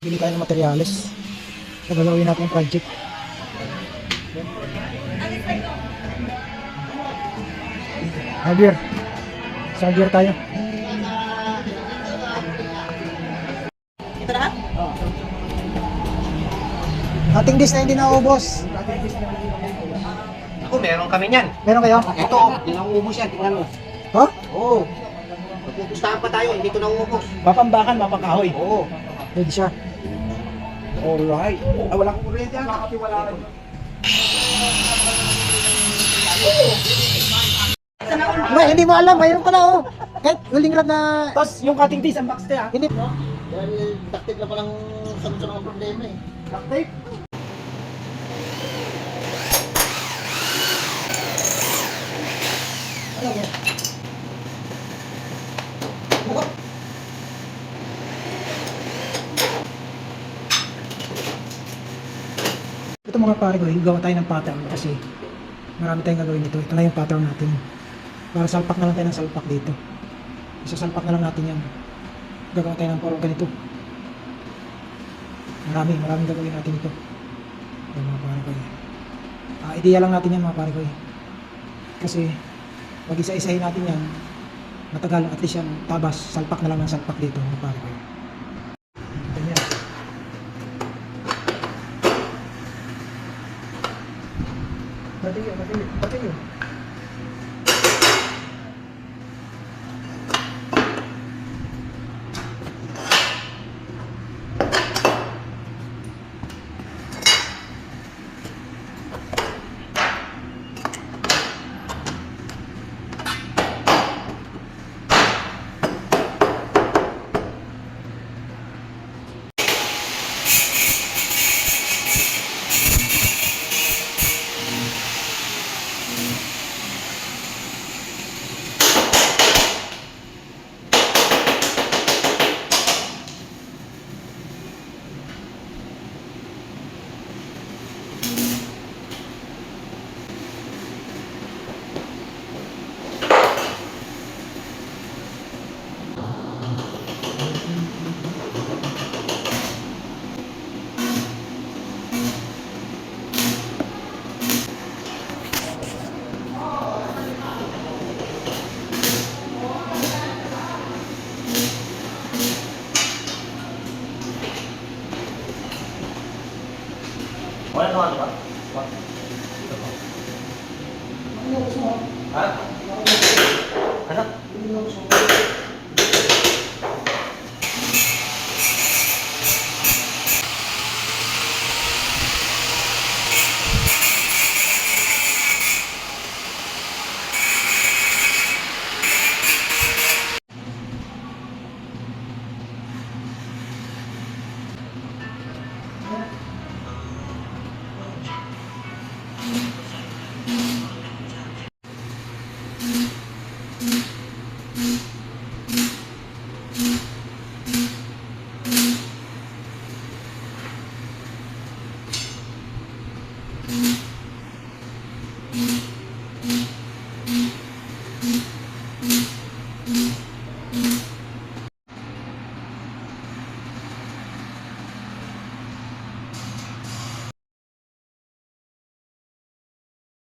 Bili tayo ng materyales. So, gagawin natin yung project. Javier. Sa Javier tayo. Ito lahat? Ating dish na hindi naubos. Ako, meron kami niyan. Meron kayo? Ito, hindi na uubos yan. Tingnan mo. Ha? Oo. Magpupustahan pa tayo, hindi ito na uubos. Mapambakan, mapakahoy. Oo. Pwede siya. Alright. Ah, walang kuryente yan. Wala rin. May, hindi mo alam. Mayroon ka na oh. Kahit huling rod na... Tapos yung cutting disc, ang box tayo. Hindi. Dahil taktik na palang sagot sa mga problema eh. Duct Ito mga pare ko, gawa tayo ng pattern kasi marami tayong gagawin dito. Ito na yung pattern natin. Para salpak na lang tayo ng salpak dito. Isasalpak na lang natin yan. Gagawa tayo ng parang ganito. Marami, maraming gagawin natin ito. Ito mga pare ko. Ah, ideya lang natin yan mga pare ko. Kasi pag isa-isahin natin yan, matagal at least yan tabas, salpak na lang ng salpak dito mga pare ko. 我点你，我给你，我给你。我来干什么？我。你我？哎。